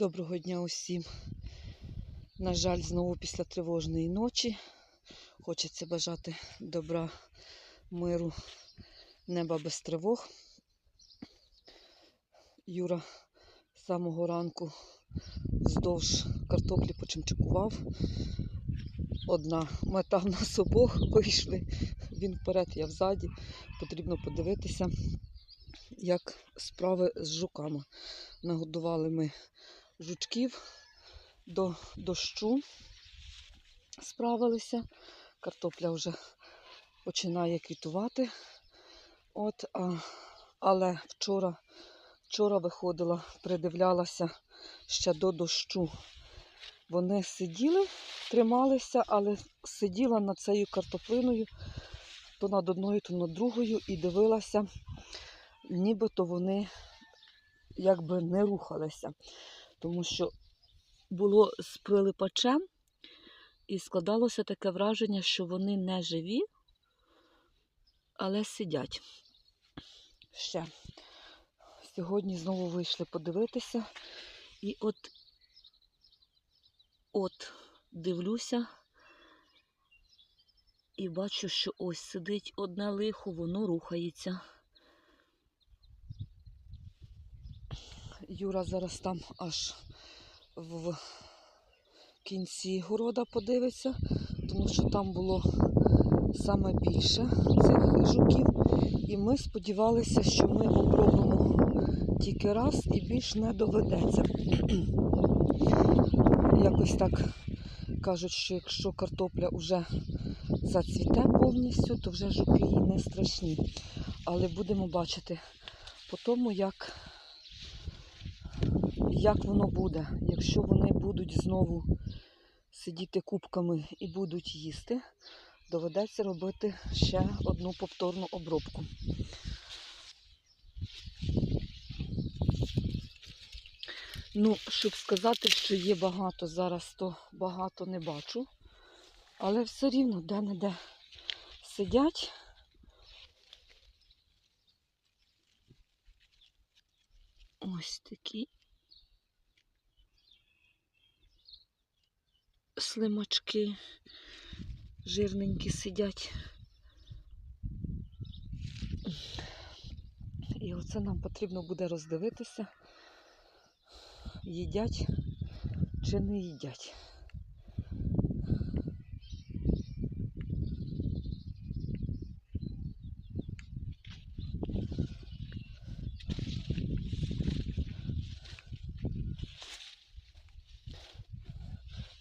Доброго дня усім. На жаль, знову після тривожної ночі. Хочеться бажати добра, миру, неба без тривог. Юра з самого ранку вздовж картоплі почимчикував. Одна мета в нас обох вийшли. Він вперед, я взаді. Потрібно подивитися, як справи з жуками. Нагодували ми жучків до дощу справилися. Картопля вже починає квітувати. От, а, але вчора, вчора виходила, придивлялася ще до дощу. Вони сиділи, трималися, але сиділа над цією картоплиною то над одною, то над другою, і дивилася, нібито вони якби не рухалися тому що було з прилипачем, і складалося таке враження, що вони не живі, але сидять. Ще. Сьогодні знову вийшли подивитися. І от, от дивлюся і бачу, що ось сидить одне лихо, воно рухається. Юра зараз там аж в кінці города подивиться, тому що там було саме більше цих жуків. І ми сподівалися, що ми обробимо тільки раз і більш не доведеться. Якось так кажуть, що якщо картопля вже зацвіте повністю, то вже жуки їй не страшні. Але будемо бачити по тому, як як воно буде, якщо вони будуть знову сидіти кубками і будуть їсти, доведеться робити ще одну повторну обробку. Ну, щоб сказати, що є багато зараз, то багато не бачу. Але все рівно де-не-де сидять. Ось такі слимачки жирненькі сидять. І оце нам потрібно буде роздивитися, їдять чи не їдять.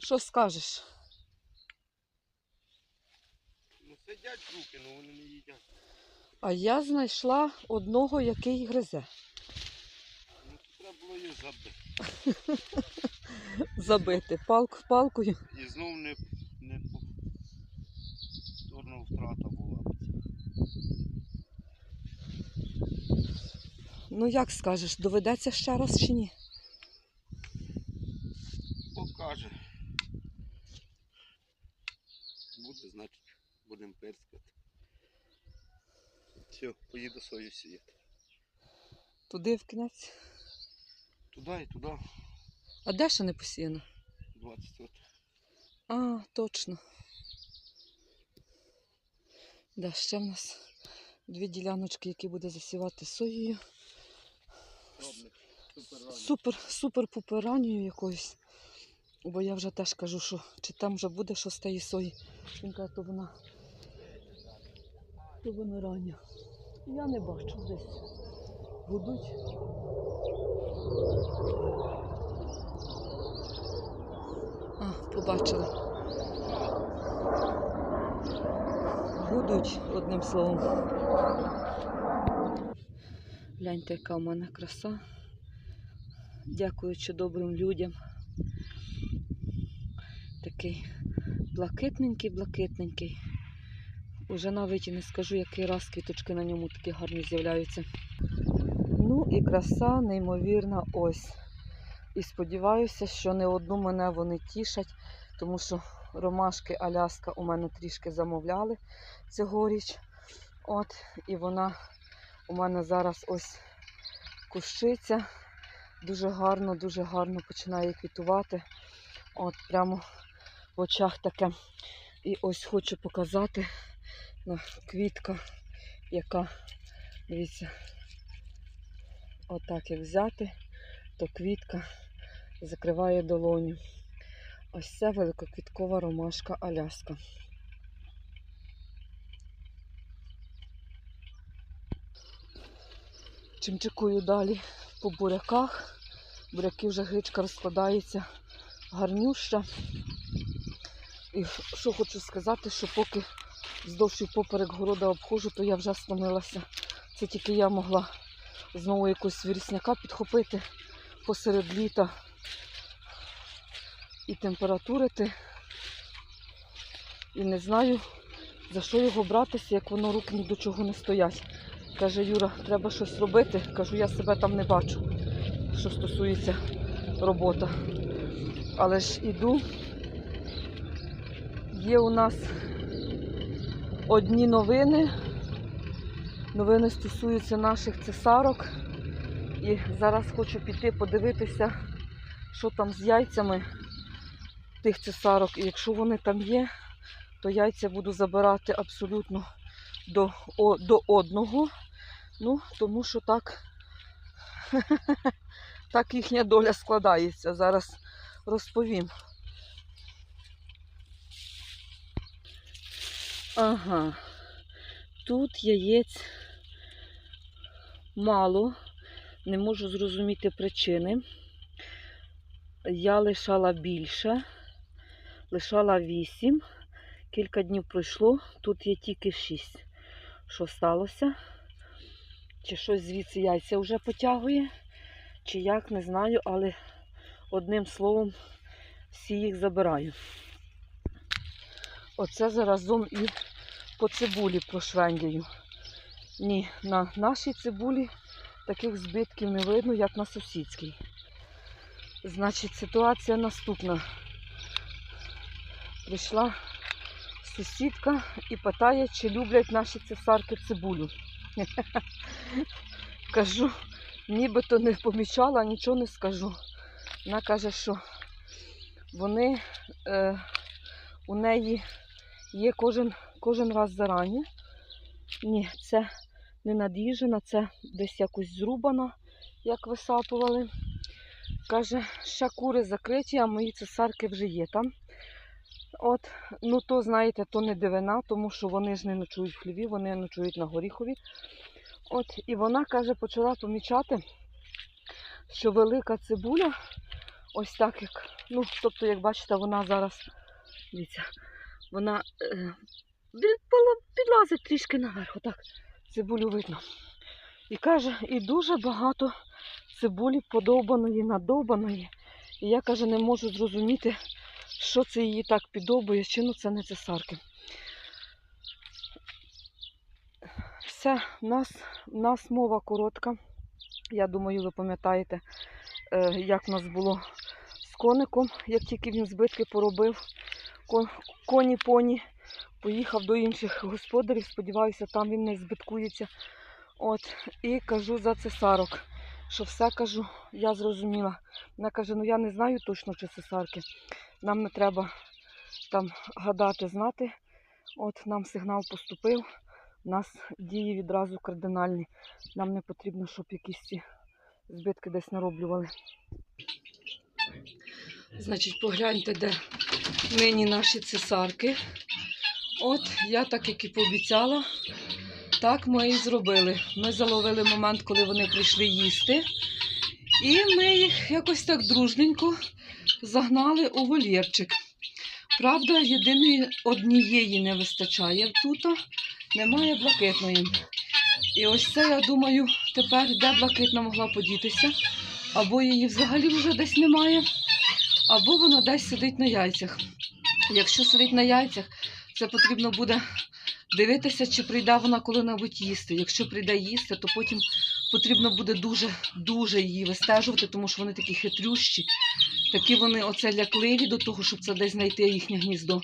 Що скажеш? Ну сидять руки, але вони не їдять. А я знайшла одного, який гризе. Ну то треба було її забити. Забити палку палкою. І знов не, не повторна втрата була. Ну як скажеш, доведеться ще раз чи ні? Покаже. Буде, значить, будемо перскати. Все, поїду сою сіяти. Туди в кінець. Туди і туди. А де ще не посіяно? 20 от. А, точно. Да, ще в нас дві діляночки, які буде засівати соєю. Супер, супер супер пупер якоюсь. Бо я вже теж кажу, що чи там вже буде що з тієї сої. Він каже, то вона. То вона рання. Я не бачу десь. Гудуть. А, побачила. Гудуть, одним словом. Гляньте, яка у мене краса. Дякуючи добрим людям. Такий блакитненький, блакитненький. Уже навіть не скажу, який раз квіточки на ньому такі гарні з'являються. Ну і краса неймовірна ось. І сподіваюся, що не одну мене вони тішать, тому що ромашки Аляска у мене трішки замовляли цьогоріч. От, і вона у мене зараз ось кущиться. Дуже гарно, дуже гарно починає квітувати. От прямо в очах таке. І ось хочу показати на квітка, яка, дивіться, отак як взяти, то квітка закриває долоню. Ось це великоквіткова ромашка Аляска. Чимчикую далі по буряках. Буряки вже гречка розкладається гарнюща. І що хочу сказати, що поки вздовж і поперек города обходжу, то я вже стомилася. Це тільки я могла знову якогось вірісняка підхопити посеред літа і температурити. І не знаю, за що його братися, як воно руки ні до чого не стоять. Каже Юра, треба щось робити. Кажу, я себе там не бачу, що стосується робота. Але ж іду. Є у нас одні новини. Новини стосуються наших цесарок. І зараз хочу піти подивитися, що там з яйцями тих цесарок. І якщо вони там є, то яйця буду забирати абсолютно до, о, до одного. Ну, тому що так, так їхня доля складається. Зараз розповім. Ага. Тут яєць мало. Не можу зрозуміти причини. Я лишала більше, лишала 8. Кілька днів пройшло, тут є тільки 6. Що сталося? Чи щось звідси яйця вже потягує, чи як, не знаю, але одним словом всі їх забираю. Оце заразом і по цибулі прошвендяю. Ні, на нашій цибулі таких збитків не видно, як на сусідській. Значить, ситуація наступна. Прийшла сусідка і питає, чи люблять наші цесарки цибулю. Кажу, нібито не помічала, нічого не скажу. Вона каже, що вони е, у неї є кожен, кожен раз зарані. Ні, це не над'їжена, це десь якось зрубана, як висапували. Каже, ще кури закриті, а мої цесарки вже є там. От, ну то, знаєте, то не дивина, тому що вони ж не ночують в хліві, вони ночують на горіхові. От, і вона каже, почала помічати, що велика цибуля, ось так як, ну, тобто, як бачите, вона зараз, дивіться, вона е, підлазить трішки наверх, отак цибулю видно. І каже, і дуже багато цибулі подобаної, надобаної. І я каже, не можу зрозуміти, що це її так підобує, чи ну це не цесарки. Все, в нас, в нас мова коротка. Я думаю, ви пам'ятаєте, е, як в нас було з коником, як тільки він збитки поробив. Кон- Коні поні поїхав до інших господарів. Сподіваюся, там він не збиткується. От, і кажу за цесарок, що все кажу, я зрозуміла. Вона каже, ну я не знаю точно, чи цесарки. Нам не треба там гадати, знати. От нам сигнал поступив. У нас дії відразу кардинальні. Нам не потрібно, щоб якісь ці збитки десь нароблювали. Значить, погляньте, де нині наші цесарки. От я так, як і пообіцяла, так ми і зробили. Ми заловили момент, коли вони прийшли їсти. І ми їх якось так дружненько загнали у вольєрчик. Правда, єдиної однієї не вистачає тут, немає блакитної. І ось це, я думаю, тепер де блакитна могла подітися. Або її взагалі вже десь немає, або вона десь сидить на яйцях. Якщо сидить на яйцях, це потрібно буде дивитися, чи прийде вона коли-небудь їсти. Якщо прийде їсти, то потім потрібно буде дуже дуже її вистежувати, тому що вони такі хитрющі, такі вони оце лякливі до того, щоб це десь знайти їхнє гніздо.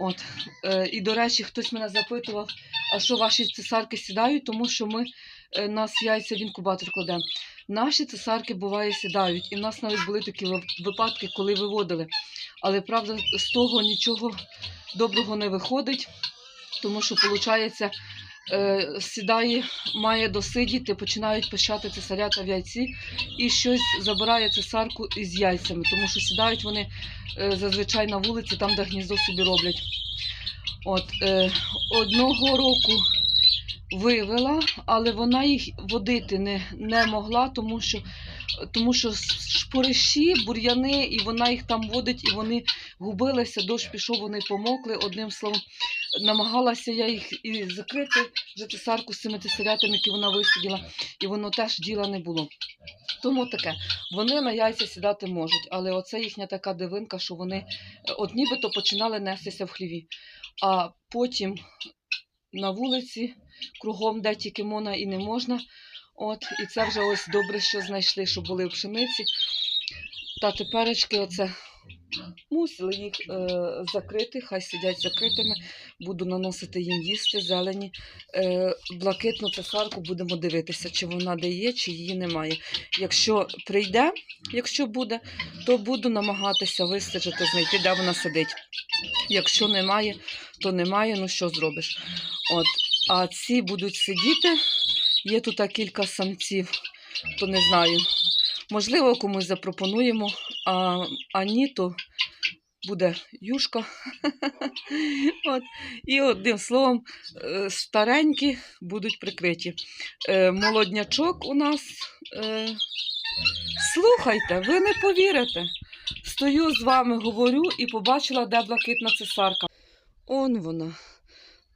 От. Е, і, до речі, хтось мене запитував, а що ваші цесарки сідають, тому що ми е, нас яйця в інкубатор кладемо. Наші цесарки буває сідають, і в нас навіть були такі випадки, коли виводили. Але правда, з того нічого доброго не виходить, тому що виходить, е, сідає, має досидіти, починають пищати цесарята в яйці, і щось забирає цесарку із яйцями, тому що сідають вони е, зазвичай на вулиці, там, де гніздо собі роблять. От, е, одного року вивела, але вона їх водити не, не могла, тому що, тому що шпориші, бур'яни, і вона їх там водить, і вони губилися, дощ пішов, вони помокли. Одним словом, намагалася я їх і закрити вже цесарку з цими тесарятами, які вона висиділа, і воно теж діла не було. Тому таке, вони на яйця сідати можуть, але оце їхня така дивинка, що вони е, от нібито починали нестися в хліві. А потім на вулиці, кругом, де тільки можна і не можна. От, і це вже ось добре, що знайшли, що були в пшениці. Та теперечки оце мусили їх е, закрити, хай сидять закритими. Буду наносити їм їсти, зелені. Е, блакитну цесарку будемо дивитися, чи вона де є, чи її немає. Якщо прийде, якщо буде, то буду намагатися вистежити, знайти, де вона сидить. Якщо немає, то немає, ну що зробиш. От. А ці будуть сидіти. Є тут кілька самців, то не знаю. Можливо, комусь запропонуємо, а, а ні, то буде юшка. От. І одним словом, е, старенькі будуть прикриті. Е, Молоднячок у нас. е, Слухайте, ви не повірите. Стою з вами, говорю і побачила, де блакитна цесарка. Он вона,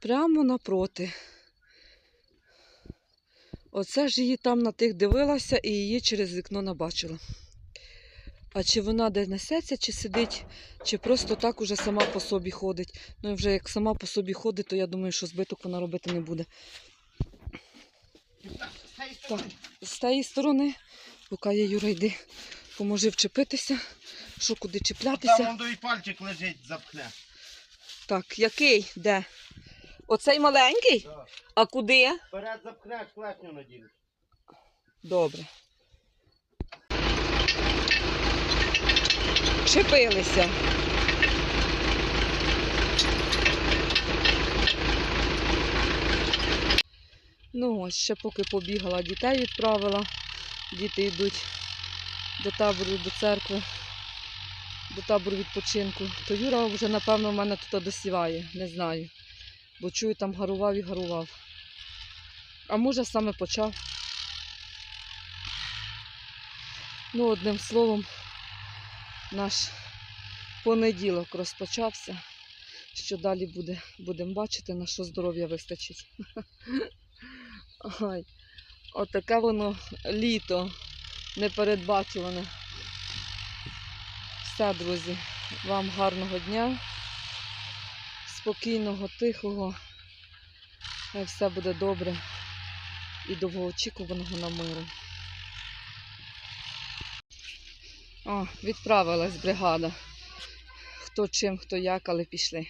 прямо напроти. Оце ж її там на тих дивилася і її через вікно набачила. А чи вона де несеться, чи сидить, чи просто так уже сама по собі ходить. Ну і вже як сама по собі ходить, то я думаю, що збиток вона робити не буде. Так, з тієї сторони, поки є Юра, йди, поможи вчепитися, що куди Там чіплятися. он той пальчик лежить, запхне. Так, який? Де? Оцей маленький? Да. А куди? Вперед запхнеш, клешню надінеш. Добре. Чепилися. Ну ось, ще поки побігала, дітей відправила. Діти йдуть до табору, до церкви, до табору відпочинку. То Юра вже, напевно, в мене тут досіває, не знаю. Бо чую, там гарував і гарував. А може саме почав. Ну, одним словом, наш понеділок розпочався. Що далі буде, будемо бачити, на що здоров'я вистачить. Ой, отаке воно літо непередбачуване. Все, друзі, вам гарного дня, спокійного, тихого. Хай все буде добре і довгоочікуваного на миру. О, відправилась бригада. Хто чим, хто як, але пішли.